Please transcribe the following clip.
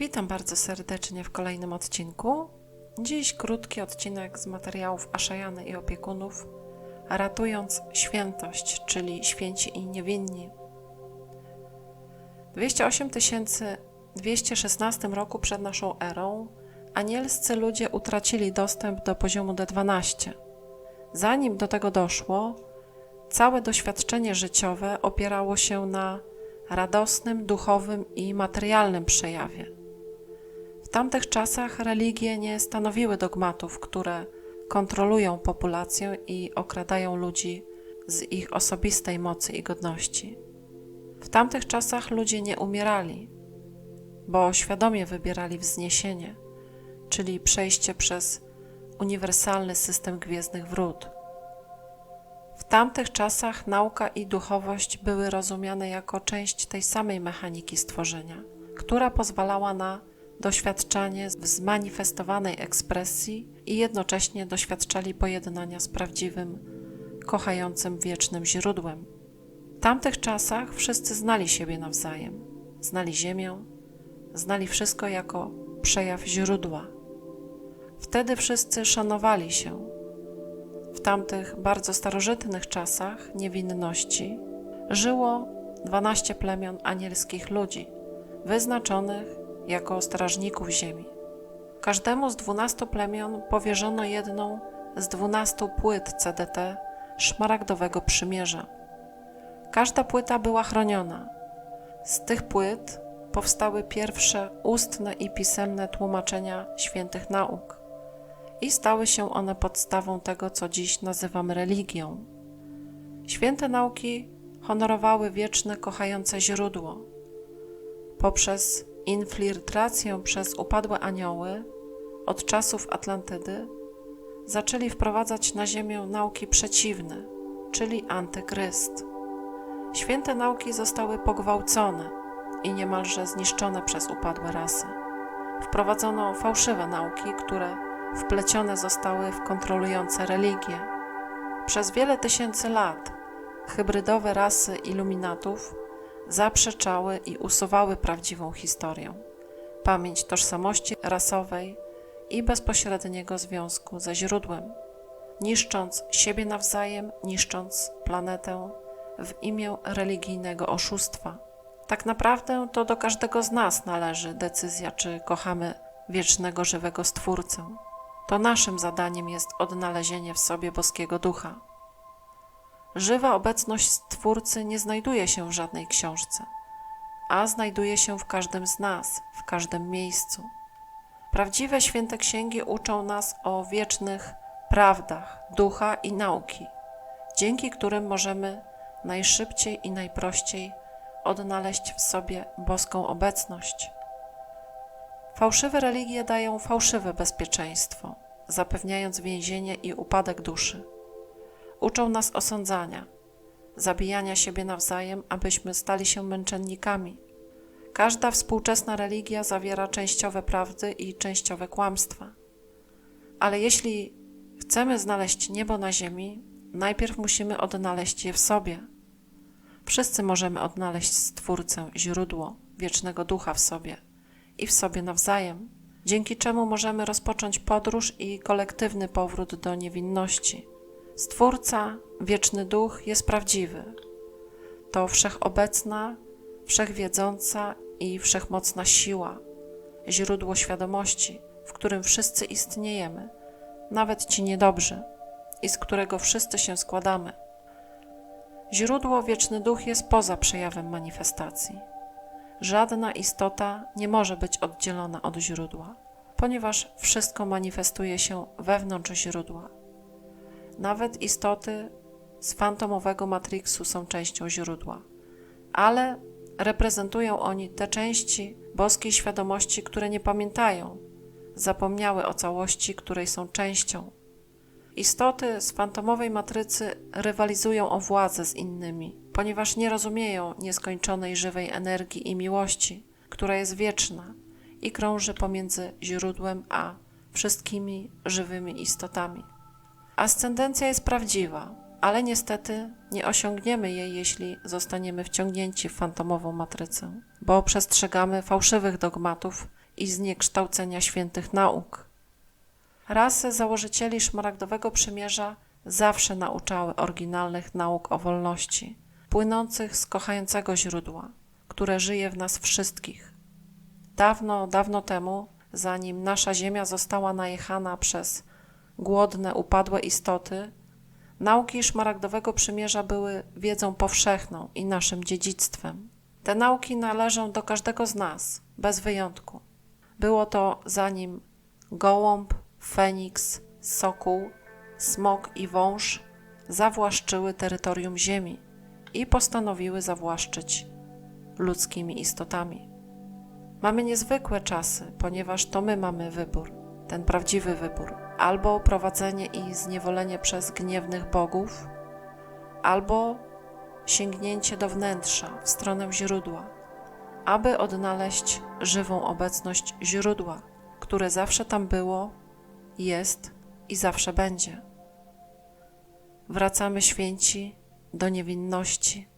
Witam bardzo serdecznie w kolejnym odcinku. Dziś krótki odcinek z materiałów Aszajany i opiekunów, ratując świętość, czyli święci i niewinni. W 208 216 roku przed naszą erą anielscy ludzie utracili dostęp do poziomu D12. Zanim do tego doszło, całe doświadczenie życiowe opierało się na radosnym, duchowym i materialnym przejawie. W tamtych czasach religie nie stanowiły dogmatów, które kontrolują populację i okradają ludzi z ich osobistej mocy i godności. W tamtych czasach ludzie nie umierali, bo świadomie wybierali wzniesienie, czyli przejście przez uniwersalny system gwiezdnych wrót. W tamtych czasach nauka i duchowość były rozumiane jako część tej samej mechaniki stworzenia, która pozwalała na doświadczanie zmanifestowanej ekspresji i jednocześnie doświadczali pojednania z prawdziwym, kochającym wiecznym źródłem. W tamtych czasach wszyscy znali siebie nawzajem, znali Ziemię, znali wszystko jako przejaw źródła. Wtedy wszyscy szanowali się. W tamtych bardzo starożytnych czasach niewinności żyło dwanaście plemion anielskich ludzi, wyznaczonych jako strażników ziemi. Każdemu z dwunastu plemion powierzono jedną z dwunastu płyt CDT szmaragdowego przymierza. Każda płyta była chroniona. Z tych płyt powstały pierwsze ustne i pisemne tłumaczenia świętych nauk i stały się one podstawą tego, co dziś nazywamy religią. Święte nauki honorowały wieczne, kochające źródło. Poprzez infiltrację przez upadłe anioły od czasów Atlantydy zaczęli wprowadzać na Ziemię nauki przeciwne, czyli antychryst. Święte nauki zostały pogwałcone i niemalże zniszczone przez upadłe rasy. Wprowadzono fałszywe nauki, które wplecione zostały w kontrolujące religie. Przez wiele tysięcy lat hybrydowe rasy iluminatów zaprzeczały i usuwały prawdziwą historię, pamięć tożsamości rasowej i bezpośredniego związku ze źródłem, niszcząc siebie nawzajem, niszcząc planetę w imię religijnego oszustwa. Tak naprawdę to do każdego z nas należy decyzja, czy kochamy wiecznego, żywego Stwórcę. To naszym zadaniem jest odnalezienie w sobie boskiego ducha. Żywa obecność Stwórcy nie znajduje się w żadnej książce, a znajduje się w każdym z nas, w każdym miejscu. Prawdziwe święte księgi uczą nas o wiecznych prawdach ducha i nauki, dzięki którym możemy najszybciej i najprościej odnaleźć w sobie boską obecność. Fałszywe religie dają fałszywe bezpieczeństwo, zapewniając więzienie i upadek duszy. Uczą nas osądzania, zabijania siebie nawzajem, abyśmy stali się męczennikami. Każda współczesna religia zawiera częściowe prawdy i częściowe kłamstwa. Ale jeśli chcemy znaleźć niebo na ziemi, najpierw musimy odnaleźć je w sobie. Wszyscy możemy odnaleźć Stwórcę, źródło wiecznego ducha w sobie i w sobie nawzajem, dzięki czemu możemy rozpocząć podróż i kolektywny powrót do niewinności. Stwórca, wieczny duch jest prawdziwy. To wszechobecna, wszechwiedząca i wszechmocna siła, źródło świadomości, w którym wszyscy istniejemy, nawet ci niedobrzy, i z którego wszyscy się składamy. Źródło wieczny duch jest poza przejawem manifestacji. Żadna istota nie może być oddzielona od źródła, ponieważ wszystko manifestuje się wewnątrz źródła. Nawet istoty z fantomowego matriksu są częścią źródła, ale reprezentują oni te części boskiej świadomości, które nie pamiętają, zapomniały o całości, której są częścią. Istoty z fantomowej matrycy rywalizują o władzę z innymi, ponieważ nie rozumieją nieskończonej żywej energii i miłości, która jest wieczna i krąży pomiędzy źródłem a wszystkimi żywymi istotami. Ascendencja jest prawdziwa, ale niestety nie osiągniemy jej, jeśli zostaniemy wciągnięci w fantomową matrycę, bo przestrzegamy fałszywych dogmatów i zniekształcenia świętych nauk. Rasy założycieli Szmaragdowego Przymierza zawsze nauczały oryginalnych nauk o wolności, płynących z kochającego źródła, które żyje w nas wszystkich. Dawno, dawno temu, zanim nasza ziemia została najechana przez głodne, upadłe istoty, nauki Szmaragdowego Przymierza były wiedzą powszechną i naszym dziedzictwem. Te nauki należą do każdego z nas, bez wyjątku. Było to zanim gołąb, feniks, sokół, smok i wąż zawłaszczyły terytorium Ziemi i postanowiły zawłaszczyć ludzkimi istotami. Mamy niezwykłe czasy, ponieważ to my mamy wybór, ten prawdziwy wybór: albo prowadzenie i zniewolenie przez gniewnych bogów, albo sięgnięcie do wnętrza, w stronę źródła, aby odnaleźć żywą obecność źródła, które zawsze tam było, jest i zawsze będzie. Wracamy święci do niewinności,